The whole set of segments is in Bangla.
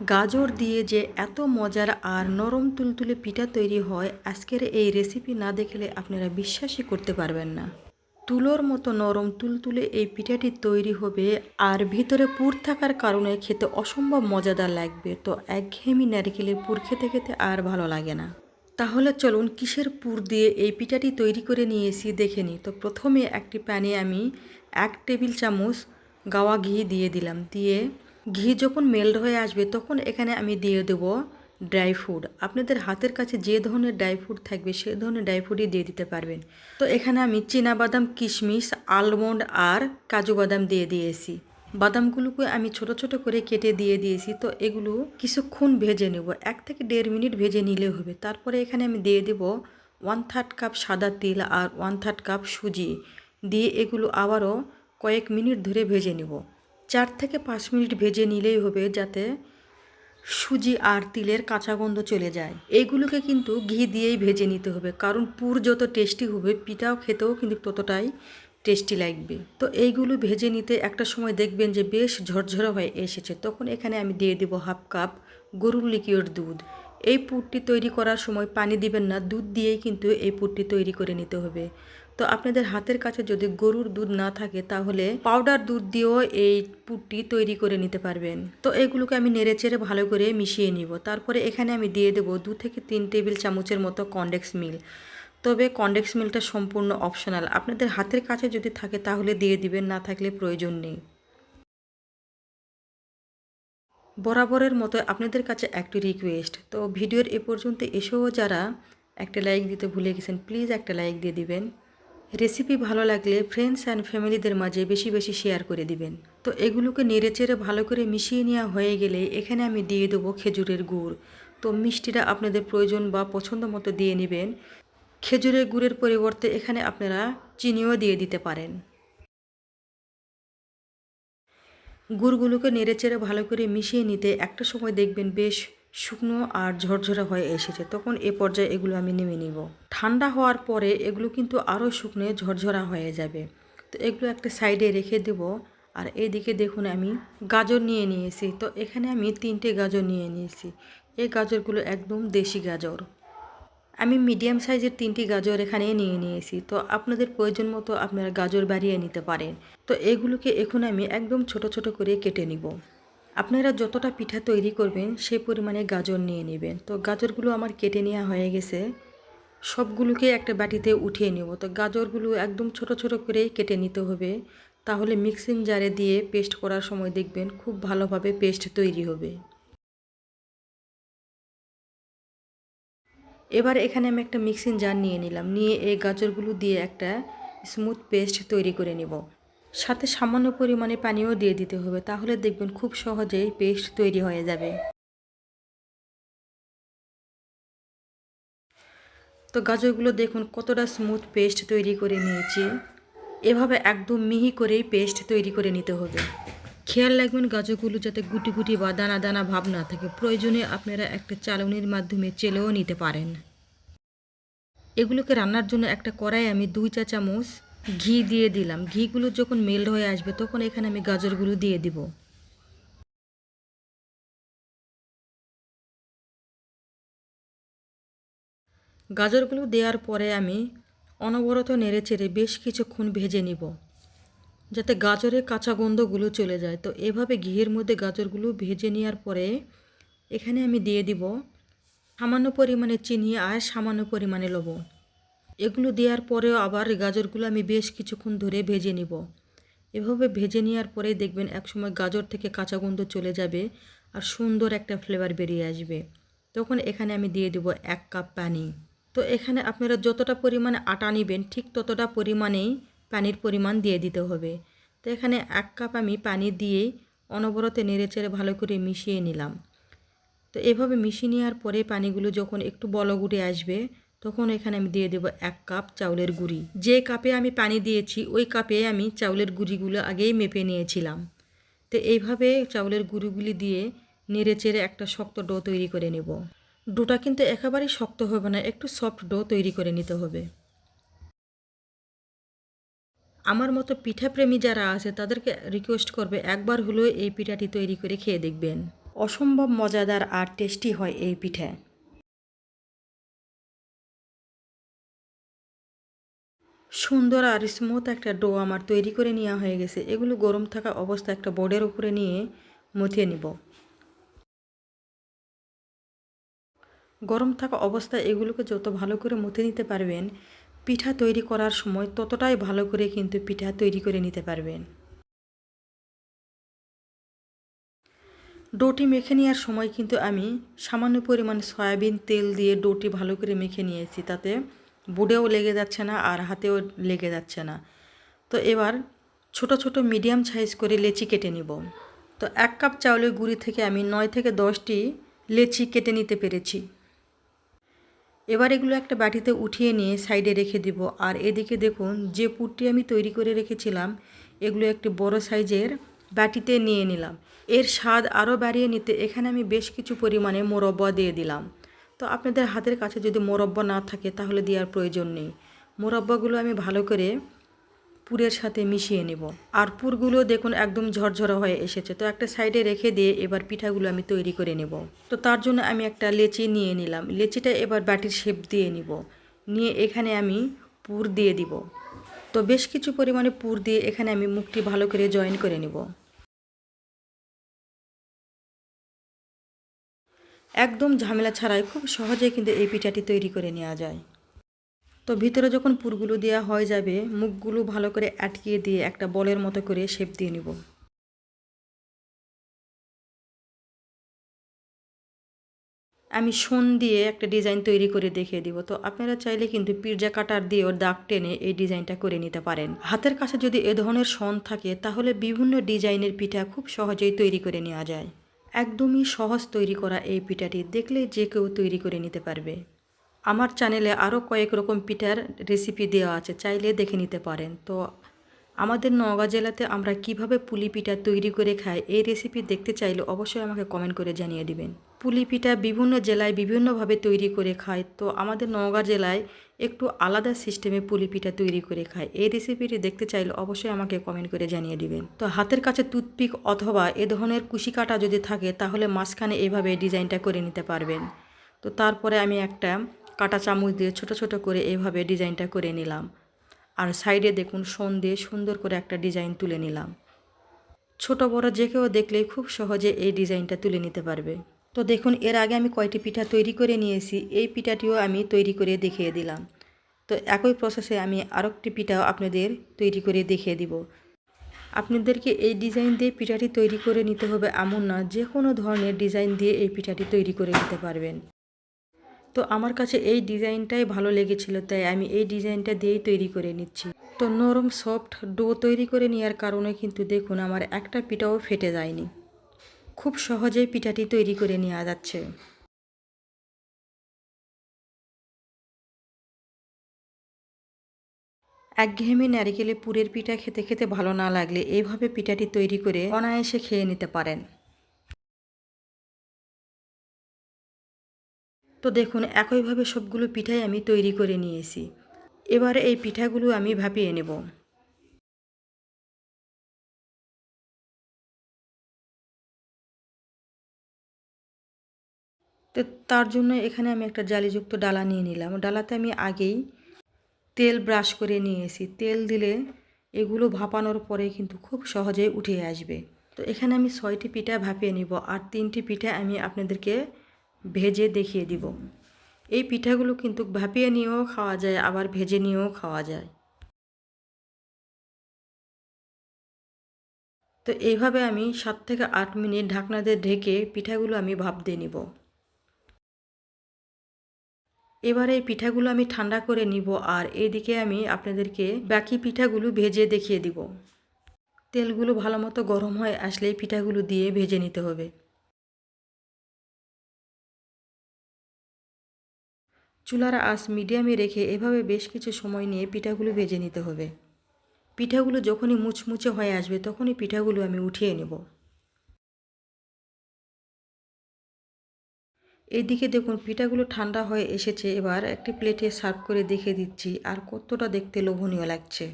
গাজর দিয়ে যে এত মজার আর নরম তুলতুলে পিঠা তৈরি হয়, আজকের এই রেসিপি না দেখলে আপনারা বিশ্বাসই করতে পারবেন না। তুলোর মতো নরম তুলতুলে এই পিঠাটি তৈরি হবে আর ভিতরে পুর থাকার কারণে খেতে অসম্ভব মজাদার লাগবে। তো একঘেয়েমি নারকেলের পুর খেতে খেতে আর ভালো লাগে না। তাহলে চলুন কিসের পুর দিয়ে এই পিঠাটি তৈরি করে নিয়েছি দেখে নিই। তো প্রথমে একটি প্যানে আমি এক টেবিল চামচ গাওয়া ঘি দিয়ে দিলাম। দিয়ে ঘি যখন মেল্ট হয়ে আসবে, তখন এখানে আমি দিয়ে দেব ড্রাই ফ্রুট আপনাদের হাতের কাছে যে ধরনের ড্রাই ফ্রুট থাকবে, সে ধরনের ড্রাই ফ্রুটই দিয়ে দিতে পারবেন। তো এখানে আমি বাদাম কিশমিশ আলমন্ড আর কাজু বাদাম দিয়ে দিয়েছি। বাদামগুলোকে আমি ছোট ছোট করে কেটে দিয়ে দিয়েছি। তো এগুলো কিছুক্ষণ ভেজে নেব। এক থেকে দেড় মিনিট ভেজে নিলে হবে। তারপরে এখানে আমি দিয়ে দেব ওয়ান থার্ড কাপ সাদা তিল আর ওয়ান থার্ড কাপ সুজি। দিয়ে এগুলো আবারও কয়েক মিনিট ধরে ভেজে নেব। চার থেকে পাঁচ মিনিট ভেজে নিলেই হবে যাতে সুজি আর তিলের কাঁচা গন্ধ চলে যায়। এইগুলোকে কিন্তু ঘি দিয়েই ভেজে নিতে হবে, কারণ পুর যত টেস্টি হবে, পিঠাও খেতেও কিন্তু ততটাই টেস্টি লাগবে। তো এইগুলো ভেজে নিতে একটা সময় দেখবেন যে বেশ ঝরঝরা হয়ে এসেছে। তখন এখানে আমি দিয়ে দেবো হাফ কাপ গরুর লিকুইড দুধ। এই পুরটি তৈরি করার সময় পানি দিবেন না, দুধ দিয়েই কিন্তু এই পুরটি তৈরি করে নিতে হবে। তো আপনাদের হাতের কাছে যদি গরুর দুধ না থাকে, তাহলে পাউডার দুধ দিয়েও এই পুরটি তৈরি করে নিতে পারবেন। তো এগুলোকে আমি নেড়ে চেড়ে ভালো করে মিশিয়ে নিব। তারপরে এখানে আমি দিয়ে দেবো দু থেকে তিন টেবিল চামচের মতো কন্ডেক্স মিল তবে কন্ডেক্স মিলটা সম্পূর্ণ অপশনাল আপনাদের হাতের কাছে যদি থাকে, তাহলে দিয়ে দিবেন, না থাকলে প্রয়োজন নেই। বরাবরের মতো আপনাদের কাছে একটি রিকোয়েস্ট তো ভিডিওর এ পর্যন্ত এসেও যারা একটা লাইক দিতে ভুলে গেছেন প্লিজ একটা লাইক দিয়ে দিবেন। রেসিপি ভালো লাগলে ফ্রেন্ডস অ্যান্ড ফ্যামিলিদের মাঝে বেশি বেশি শেয়ার করে দিবেন। তো এগুলোকে নেড়ে চেড়ে ভালো করে মিশিয়ে নেওয়া হয়ে গেলে এখানে আমি দিয়ে দেবো খেজুরের গুড়। তো মিষ্টিটা আপনাদের প্রয়োজন বা পছন্দ মতো দিয়ে নেবেন। খেজুরের গুড়ের পরিবর্তে এখানে আপনারা চিনিও দিয়ে দিতে পারেন। গুড়গুলোকে নেড়ে চেড়ে ভালো করে মিশিয়ে নিতে একটা সময় দেখবেন বেশ শুকনো আর ঝরঝরা হয়ে এসেছে, তখন এ পর্যায়ে এগুলো আমি নেমে নিব। ঠান্ডা হওয়ার পরে এগুলো কিন্তু আরও শুকনো, ঝরঝরা হয়ে যাবে। তো এগুলো একটা সাইডে রেখে দেব, আর এইদিকে দেখুন আমি গাজর নিয়ে নিয়েছি। তো এখানে আমি তিনটে গাজর নিয়ে নিয়েছি। এই গাজরগুলো একদম দেশি গাজর। আমি মিডিয়াম সাইজের তিনটি গাজর এখানে নিয়ে নিয়েছি। তো আপনাদের প্রয়োজন মতো আপনারা গাজর বাড়িয়ে নিতে পারেন। তো এগুলোকে এখন আমি একদম ছোট ছোট করে কেটে নিব। আপনারা যতটা পিঠা তৈরি করবেন, সে পরিমাণে গাজর নিয়ে নেবেন। তো গাজরগুলো আমার কেটে নেওয়া হয়ে গেছে। সবগুলোকে একটা বাটিতে উঠিয়ে নেব। তো গাজরগুলো একদম ছোট ছোট করেই কেটে নিতে হবে। তাহলে মিক্সিং জারে দিয়ে পেস্ট করার সময় দেখবেন খুব ভালোভাবে পেস্ট তৈরি হবে। এবার এখানে আমি একটা মিক্সিং জার নিয়ে নিলাম। নিয়ে এই গাজরগুলো দিয়ে একটা স্মুথ পেস্ট তৈরি করে নেব। সাথে সামান্য পরিমাণে পানিও দিয়ে দিতে হবে, তাহলে দেখবেন খুব সহজেই পেস্ট তৈরি হয়ে যাবে। তো গাজরগুলো দেখুন কতটা স্মুথ পেস্ট তৈরি করে নিয়েছি। এভাবে একদম মিহি করেই পেস্ট তৈরি করে নিতে হবে। খেয়াল রাখবেন গাজরগুলো যাতে গুটি গুটি বা দানা দানা ভাব না থাকে, প্রয়োজনে আপনারা একটা চালনির মাধ্যমে চেলেও নিতে পারেন। এগুলোকে রান্নার জন্য একটা কড়াই আমি দুই চা চামচ ঘি দিয়ে দিলাম। ঘিগুলো যখন মেল্ট হয়ে আসবে, তখন এখানে আমি গাজরগুলো দিয়ে দিব। গাজরগুলো দেওয়ার পরে আমি অনবরত নেড়ে চেড়ে বেশ কিছুক্ষণ ভেজে নিব, যাতে গাজরের কাঁচা গন্ধগুলো চলে যায়। তো এভাবে ঘিয়ের মধ্যে গাজরগুলো ভেজে নেওয়ার পরে এখানে আমি দিয়ে দিব সামান্য পরিমাণে চিনি আর সামান্য পরিমাণে লবণ। এগুলো দেওয়ার পরেও আবার গাজরগুলো আমি বেশ কিছুক্ষণ ধরে ভেজে নিব। এভাবে ভেজে নেওয়ার পরেই দেখবেন একসময় গাজর থেকে কাঁচা গন্ধ চলে যাবে আর সুন্দর একটা ফ্লেভার বেরিয়ে আসবে। তখন এখানে আমি দিয়ে দেব এক কাপ পানি। তো এখানে আপনারা যতটা পরিমাণে আটা নেবেন ঠিক ততটা পরিমাণেই পানির পরিমাণ দিয়ে দিতে হবে। তো এখানে এক কাপ আমি পানি দিয়ে অনবরতে নেড়েচেড়ে ভালো করে মিশিয়ে নিলাম। তো এভাবে মিশিয়ে নেওয়ার পরে পানিগুলো যখন একটু বলগুড়ে আসবে তখন এখানে আমি দিয়ে দেবো এক কাপ চাউলের গুঁড়ি। যে কাপে আমি পানি দিয়েছি, ওই কাপে আমি চাউলের গুঁড়িগুলো আগেই মেপে নিয়েছিলাম। তো এইভাবে চাউলের গুঁড়িগুলি দিয়ে নেড়ে চেড়ে একটা শক্ত ডো তৈরি করে নেব। ডোটা কিন্তু একেবারেই শক্ত হবে না, একটু সফট ডো তৈরি করে নিতে হবে। আমার মতো পিঠাপ্রেমী যারা আছে, তাদেরকে রিকোয়েস্ট করবে একবার হলেও এই পিঠাটি তৈরি করে খেয়ে দেখবেন। অসম্ভব মজাদার আর টেস্টি হয় এই পিঠে। সুন্দর আর স্মুথ একটা ডো আমার তৈরি করে নেওয়া হয়ে গেছে। এগুলো গরম থাকা অবস্থা একটা বোর্ডের উপরে নিয়ে মথিয়ে নিব। গরম থাকা অবস্থায় এগুলোকে যত ভালো করে মথে নিতে পারবেন, পিঠা তৈরি করার সময় ততটাই ভালো করে কিন্তু পিঠা তৈরি করে নিতে পারবেন। ডোটি মেখে নেওয়ার সময় কিন্তু আমি সামান্য পরিমাণ সয়াবিন তেল দিয়ে ডোটি ভালো করে মেখে নিয়েছি তাতে। বুড়েও লেগে যাচ্ছে না আর হাতেও লেগে যাচ্ছে না। তো এবার ছোট ছোট মিডিয়াম সাইজ করে লেচি কেটে নিব। তো এক কাপ চাউলের গুঁড়ি থেকে আমি নয় থেকে দশটি লেচি কেটে নিতে পেরেছি। এবার এগুলো একটা বাটিতে উঠিয়ে নিয়ে সাইডে রেখে দিব। আর এদিকে দেখুন, যে পুরটি আমি তৈরি করে রেখেছিলাম, এগুলো একটি বড় সাইজের বাটিতে নিয়ে নিলাম। এর স্বাদ আরও বাড়িয়ে নিতে এখানে আমি বেশ কিছু পরিমাণে মোরব্বা দিয়ে দিলাম। তো আপনাদের হাতের কাছে যদি মোরব্বা না থাকে, তাহলে দেওয়ার প্রয়োজন নেই। মোরব্বাগুলো আমি ভালো করে পুরের সাথে মিশিয়ে নেব। আর পুরগুলো দেখুন একদম ঝরঝরা হয়ে এসেছে। তো একটা সাইডে রেখে দিয়ে এবার পিঠাগুলো আমি তৈরি করে নেব। তো তার জন্য আমি একটা লেচি নিয়ে নিলাম। লেচিটা এবার বাটির শেপ দিয়ে নিব। নিয়ে এখানে আমি পুর দিয়ে দিব। তো বেশ কিছু পরিমাণে পুর দিয়ে এখানে আমি মুখটি ভালো করে জয়েন করে নেব। একদম ঝামেলা ছাড়াই খুব সহজে কিন্তু এই পিঠাটি তৈরি করে নেওয়া যায়। তো ভিতরে যখন পুরগুলো দেওয়া হয়ে যাবে, মুখগুলো ভালো করে আটকিয়ে দিয়ে একটা বলের মতো করে শেপ দিয়ে নিব। আমি সোন দিয়ে একটা ডিজাইন তৈরি করে দেখিয়ে দিব। তো আপনারা চাইলে কিন্তু পিৎজা কাটার দিয়েও দাগ টেনে এই ডিজাইনটা করে নিতে পারেন। হাতের কাছে যদি এ ধরনের সন থাকে, তাহলে বিভিন্ন ডিজাইনের পিঠা খুব সহজেই তৈরি করে নেওয়া যায়। একদমই সহজ তৈরি করা এই পিঠাটি। দেখলে যে কেউ তৈরি করে নিতে পারবে। আমার চ্যানেলে আরও কয়েক রকম পিঠার রেসিপি দেওয়া আছে, চাইলে দেখে নিতে পারেন। তো আমাদের নওগাঁ জেলাতে আমরা কীভাবে পুলি পিঠা তৈরি করে খাই, এই রেসিপি দেখতে চাইলে অবশ্যই আমাকে কমেন্ট করে জানিয়ে দিবেন। পুলি পিঠা বিভিন্ন জেলায় বিভিন্নভাবে তৈরি করে খায়, তো আমাদের নওগাঁ জেলায় একটু আলাদা সিস্টেমে পুলি পিঠা তৈরি করে খায়। এই রেসিপিটি দেখতে চাইলে অবশ্যই আমাকে কমেন্ট করে জানিয়ে দিবেন। তো হাতের কাছে টুথপিক অথবা এ ধরনের কুশি কাটা যদি থাকে, তাহলে মাঝখানে এভাবে ডিজাইনটা করে নিতে পারবেন। তো তারপরে আমি একটা কাটা চামচ দিয়ে ছোট ছোট করে এইভাবে ডিজাইনটা করে নিলাম। আর সাইডে দেখুন সোন দিয়ে সুন্দর করে একটা ডিজাইন তুলে নিলাম। ছোট বড় যে কেউ দেখলেই খুব সহজে এই ডিজাইনটা তুলে নিতে পারবে। তো দেখুন, এর আগে আমি কয়টি পিঠা তৈরি করে নিয়েছি, এই পিঠাটিও আমি তৈরি করে দেখিয়ে দিলাম। তো একই প্রসেসে আমি আরেকটি পিঠাও আপনাদের তৈরি করে দেখিয়ে দিব। আপনাদেরকে এই ডিজাইন দিয়ে পিঠাটি তৈরি করে নিতে হবে এমন না, যে কোনো ধরনের ডিজাইন দিয়ে এই পিঠাটি তৈরি করে নিতে পারবেন। তো আমার কাছে এই ডিজাইনটাই ভালো লেগেছিল, তাই আমি এই ডিজাইনটা দিয়েই তৈরি করে নিচ্ছি। তো নরম, সফট ডো তৈরি করে নেওয়ার কারণে কিন্তু দেখুন আমার একটা পিঠাও ফেটে যায়নি। খুব সহজেই পিঠাটি তৈরি করে নেওয়া যাচ্ছে। একঘেয়েমি নারিকেলে পুরের পিঠা খেতে খেতে ভালো না লাগলে এইভাবে পিঠাটি তৈরি করে অনায়াসে খেয়ে নিতে পারেন। তো দেখুন, একইভাবে সবগুলো পিঠাই আমি তৈরি করে নিয়েছি। এবারে এই পিঠাগুলো আমি ভাপিয়ে নেব। তো তার জন্য এখানে আমি একটা জালিযুক্ত ডালা নিয়ে নিলাম। ডালাতে আমি আগেই তেল ব্রাশ করে নিয়েছি। তেল দিলে এগুলো ভাপানোর পরে কিন্তু খুব সহজেই উঠে আসবে। তো এখানে আমি ছয়টি পিঠা ভাপিয়ে নিব। আর তিনটি পিঠা আমি আপনাদেরকে ভেজে দেখিয়ে দিব। এই পিঠাগুলো কিন্তু ভাপিয়ে নিয়েও খাওয়া যায়, আবার ভেজে নিয়েও খাওয়া যায়। তো এইভাবে আমি সাত থেকে আট মিনিট ঢাকনা দিয়ে ঢেকে পিঠাগুলো আমি ভাপ দিয়ে নিব। এবারে এই পিঠাগুলো আমি ঠান্ডা করে নিব আর এদিকে আমি আপনাদেরকে বাকি পিঠাগুলো ভেজে দেখিয়ে দিব। তেলগুলো ভালো মতো গরম হয়ে আসলে এই পিঠাগুলো দিয়ে ভেজে নিতে হবে। চুলার আঁচ মিডিয়ামে রেখে এভাবে বেশ কিছু সময় নিয়ে পিঠাগুলো ভেজে নিতে হবে। পিঠাগুলো যখনই মুচমুচে হয়ে আসবে তখনই পিঠাগুলো আমি উঠিয়ে নেব। এইদিকে দেখুন, পিঠাগুলো ঠান্ডা হয়ে এসেছে। এবার একটি প্লেটে সার্ভ করে দেখে দিচ্ছি আর কতটা দেখতে লোভনীয় লাগছে।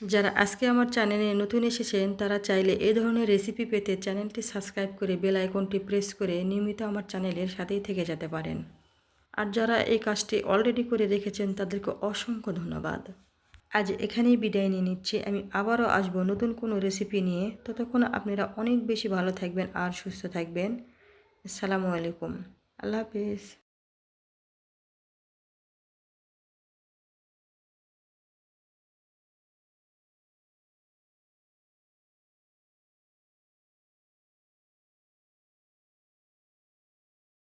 যারা আজকে আমার চ্যানেলে নতুন এসেছেন, তারা চাইলে এই ধরনের রেসিপি পেতে চ্যানেলটি সাবস্ক্রাইব করে বেল আইকনটি প্রেস করে নিয়মিত আমার চ্যানেলের সাথেই থেকে যেতে পারেন। আর যারা এই কাজটি অলরেডি করে রেখেছেন তাদেরকে অসংখ্য ধন্যবাদ। আজ এখানেই বিদায় নিয়ে নিচ্ছি। আমি আবারও আসব নতুন কোনো রেসিপি নিয়ে। ততক্ষণ আপনারা অনেক বেশি ভালো থাকবেন আর সুস্থ থাকবেন। আসসালামু আলাইকুম। আল্লাহ হাফিজ।